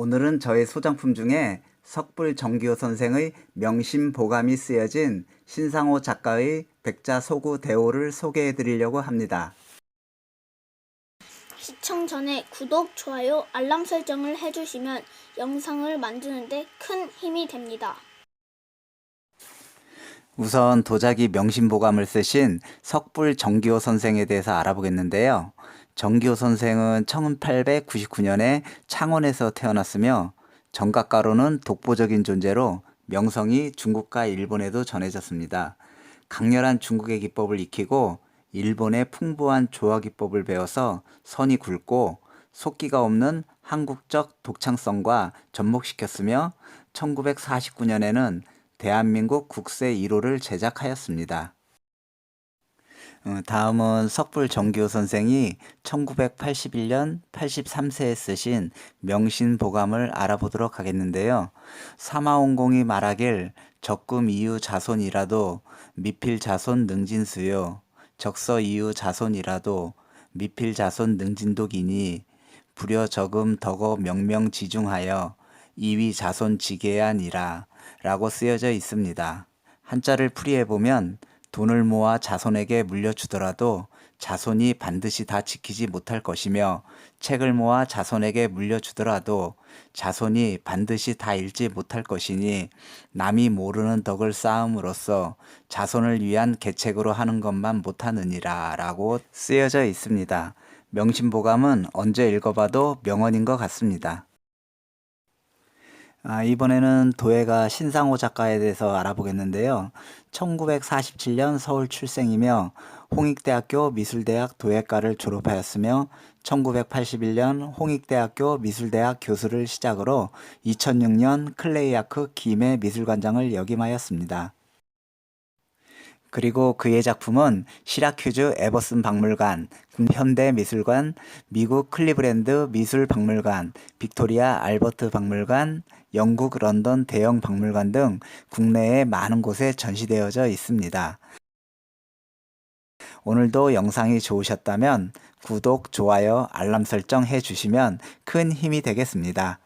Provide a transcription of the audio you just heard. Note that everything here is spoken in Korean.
오늘은 저의 소장품 중에 석불 정기호 선생의 명심 보감이 쓰여진 신상호 작가의 백자 소구 대호를 소개해 드리려고 합니다. 시청 전에 구독, 좋아요, 알람 설정을 해주시면 영상을 만드는데 큰 힘이 됩니다. 우선 도자기 명심보감을 쓰신 석불 정기호 선생에 대해서 알아보겠는데요. 정기호 선생은 1899년에 창원에서 태어났으며 정각가로는 독보적인 존재로 명성이 중국과 일본에도 전해졌습니다. 강렬한 중국의 기법을 익히고 일본의 풍부한 조화 기법을 배워서 선이 굵고 속기가 없는 한국적 독창성과 접목시켰으며 1949년에는 대한민국 국세 1호를 제작하였습니다. 어, 다음은 석불 정기호 선생이 1981년 83세에 쓰신 명신보감을 알아보도록 하겠는데요. 사마온공이 말하길 적금 이후 자손이라도 미필 자손 능진수요. 적서 이후 자손이라도 미필 자손 능진독이니 불여 적음 덕어 명명 지중하여 이위 자손 지계야니라 라고 쓰여져 있습니다. 한자를 풀이해보면 돈을 모아 자손에게 물려주더라도 자손이 반드시 다 지키지 못할 것이며 책을 모아 자손에게 물려주더라도 자손이 반드시 다 읽지 못할 것이니 남이 모르는 덕을 쌓음으로써 자손을 위한 계책으로 하는 것만 못하느니라 라고 쓰여져 있습니다. 명심보감은 언제 읽어봐도 명언인 것 같습니다. 아, 이번에는 도예가 신상호 작가에 대해서 알아보겠는데요. 1947년 서울 출생이며 홍익대학교 미술대학 도예과를 졸업하였으며 1981년 홍익대학교 미술대학 교수를 시작으로 2006년 클레이아크 김해 미술관장을 역임하였습니다. 그리고 그의 작품은 시라큐즈 에버슨 박물관, 현대미술관, 미국 클리브랜드 미술박물관, 빅토리아 알버트 박물관, 영국 런던 대형 박물관 등 국내의 많은 곳에 전시되어져 있습니다. 오늘도 영상이 좋으셨다면 구독, 좋아요, 알람 설정 해 주시면 큰 힘이 되겠습니다.